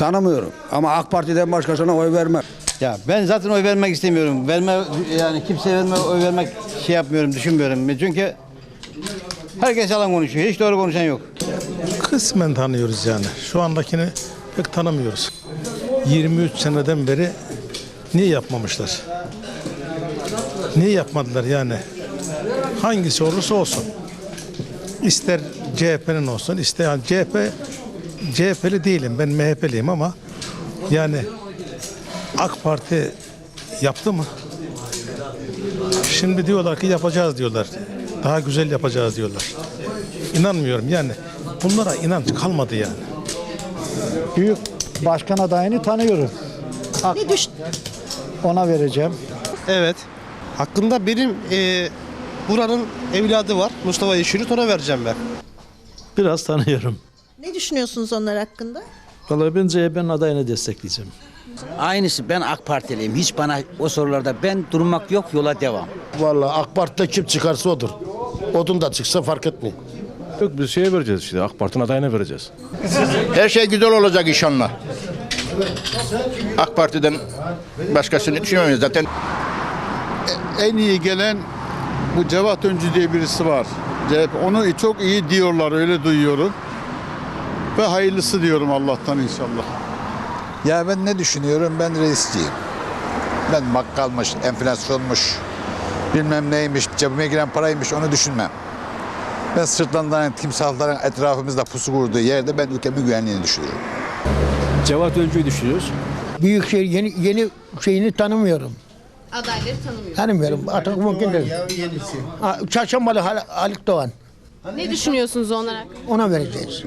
Tanımıyorum. Ama AK Parti'den başkasına oy vermem. Ya ben zaten oy vermek istemiyorum. Verme yani kimseye verme oy vermek şey yapmıyorum, düşünmüyorum. Çünkü herkes yalan konuşuyor. Hiç doğru konuşan yok. Kısmen tanıyoruz yani. Şu andakini pek tanımıyoruz. 23 seneden beri niye yapmamışlar? Niye yapmadılar yani? Hangisi olursa olsun. İster CHP'nin olsun, ister yani CHP CHP'li değilim. Ben MHP'liyim ama yani AK Parti yaptı mı? Şimdi diyorlar ki yapacağız diyorlar. Daha güzel yapacağız diyorlar. İnanmıyorum yani. Bunlara inanç kalmadı yani. Büyük başkan adayını tanıyorum. Ne düş Ona vereceğim. Evet. Hakkında benim e, buranın evladı var. Mustafa Yeşilit ona vereceğim ben. Biraz tanıyorum. Ne düşünüyorsunuz onlar hakkında? Vallahi ben CHP'nin adayını destekleyeceğim. Aynısı ben AK Partiliyim. Hiç bana o sorularda ben durmak yok yola devam. Vallahi AK Parti'de kim çıkarsa odur. Odun da çıksa fark etmiyor. Yok biz şeye vereceğiz işte AK Parti'nin adayına vereceğiz. Her şey güzel olacak inşallah. AK Parti'den başkasını düşünmüyoruz zaten. en iyi gelen bu Cevat Öncü diye birisi var. Onu çok iyi diyorlar öyle duyuyorum. Ve hayırlısı diyorum Allah'tan inşallah. Ya ben ne düşünüyorum? Ben reisçiyim. Ben bakkalmış, enflasyonmuş, bilmem neymiş, cebime giren paraymış onu düşünmem. Ben sırtlanların, timsahların etrafımızda pusu kurduğu yerde ben ülkemin güvenliğini düşünüyorum. Cevat Öncü'yü düşünüyoruz. Büyükşehir yeni yeni şeyini tanımıyorum. Adayları tanımıyorum. Tanımıyorum. Artık mümkün değil. Ha, Çarşambalı Hal- Haluk Doğan. Ne düşünüyorsunuz onlar hakkında? Ona vereceğiz.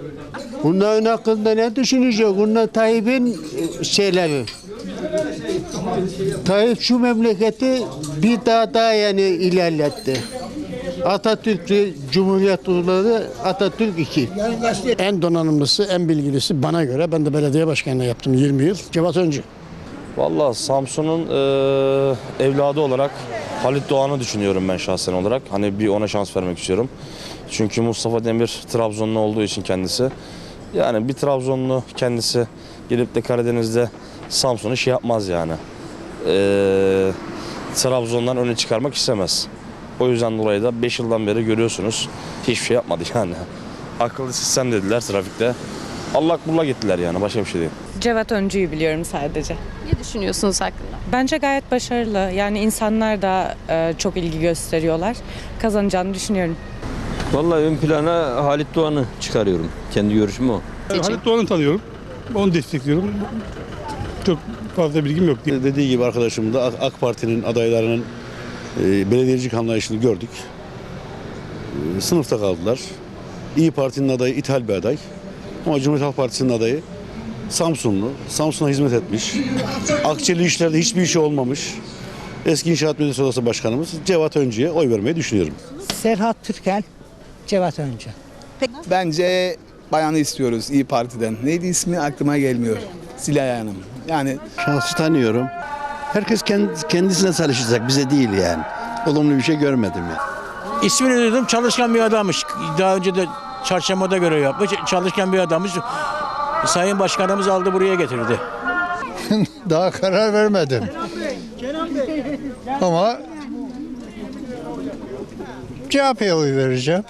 Bunların hakkında ne düşünecek? Bunlar Tayyip'in şeyleri. Tayyip şu memleketi bir daha daha yani ilerletti. Atatürk Cumhuriyet uğurladı, Atatürk 2. En donanımlısı, en bilgilisi bana göre. Ben de belediye başkanlığı yaptım 20 yıl. Cevat Öncü. Vallahi Samsun'un eee, evladı olarak Halit Doğan'ı düşünüyorum ben şahsen olarak. Hani bir ona şans vermek istiyorum. Çünkü Mustafa Demir Trabzonlu olduğu için kendisi. Yani bir Trabzonlu kendisi gelip de Karadeniz'de Samsun'u şey yapmaz yani. Eee Trabzon'dan öne çıkarmak istemez. O yüzden dolayı da 5 yıldan beri görüyorsunuz hiçbir şey yapmadı yani. Akıllı sistem dediler trafikte. Allak bullak gittiler yani başka bir şey değil. Cevat Öncü'yü biliyorum sadece. Ne düşünüyorsunuz hakkında? Bence gayet başarılı. Yani insanlar da e, çok ilgi gösteriyorlar. Kazanacağını düşünüyorum. Vallahi ön plana Halit Doğan'ı çıkarıyorum. Kendi görüşüm o. Halit Doğan'ı tanıyorum. Onu destekliyorum. Çok fazla bilgim yok. Dediği gibi arkadaşım da AK Parti'nin adaylarının e, belediyecilik anlayışını gördük. E, sınıfta kaldılar. İyi Parti'nin adayı ithal bir aday. Ama Cumhuriyet Halk Partisi'nin adayı Samsunlu. Samsun'a hizmet etmiş. Akçeli işlerde hiçbir işi olmamış. Eski İnşaat Müdürlüğü Odası Başkanımız Cevat Öncü'ye oy vermeyi düşünüyorum. Serhat Türkel, Cevat Öncü. Bence bayanı istiyoruz İyi Parti'den. Neydi ismi aklıma gelmiyor. Zilay Hanım. Yani Şahsı tanıyorum. Herkes kendisine çalışacak, bize değil yani. Olumlu bir şey görmedim yani. İsmini duydum çalışkan bir adammış. Daha önce de çarşambada görev yapmış. Çalışkan bir adammış. Sayın Başkanımız aldı buraya getirdi. Daha karar vermedim. Ama CHP'ye oy vereceğim.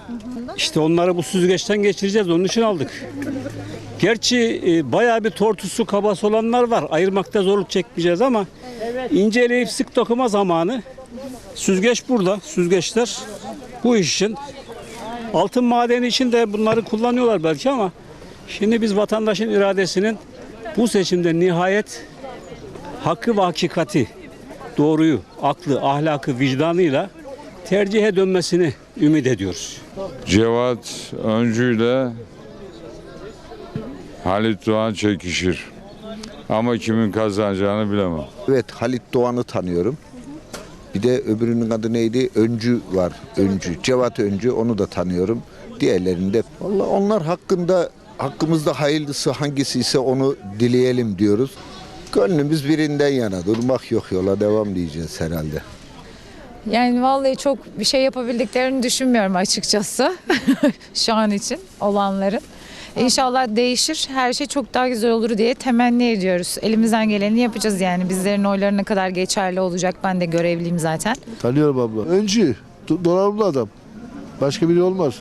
İşte onları bu süzgeçten geçireceğiz. Onun için aldık. Gerçi e, bayağı bir tortusu kabası olanlar var. Ayırmakta zorluk çekmeyeceğiz ama inceleyip sık dokuma zamanı. Süzgeç burada. Süzgeçler bu iş için. Altın madeni için de bunları kullanıyorlar belki ama şimdi biz vatandaşın iradesinin bu seçimde nihayet hakkı ve hakikati, doğruyu, aklı, ahlakı, vicdanıyla tercihe dönmesini ümit ediyoruz. Cevat Öncü ile Halit Doğan çekişir. Ama kimin kazanacağını bilemem. Evet Halit Doğan'ı tanıyorum. Bir de öbürünün adı neydi? Öncü var. Öncü. Cevat Öncü onu da tanıyorum. Diğerlerini de Vallahi onlar hakkında hakkımızda hayırlısı hangisi ise onu dileyelim diyoruz. Gönlümüz birinden yana durmak yok yola devam diyeceğiz herhalde. Yani vallahi çok bir şey yapabildiklerini düşünmüyorum açıkçası. Şu an için olanların. İnşallah değişir. Her şey çok daha güzel olur diye temenni ediyoruz. Elimizden geleni yapacağız yani. Bizlerin oyları ne kadar geçerli olacak ben de görevliyim zaten. Tanıyorum abla. Öncü. do- Donanımlı adam. Başka biri olmaz.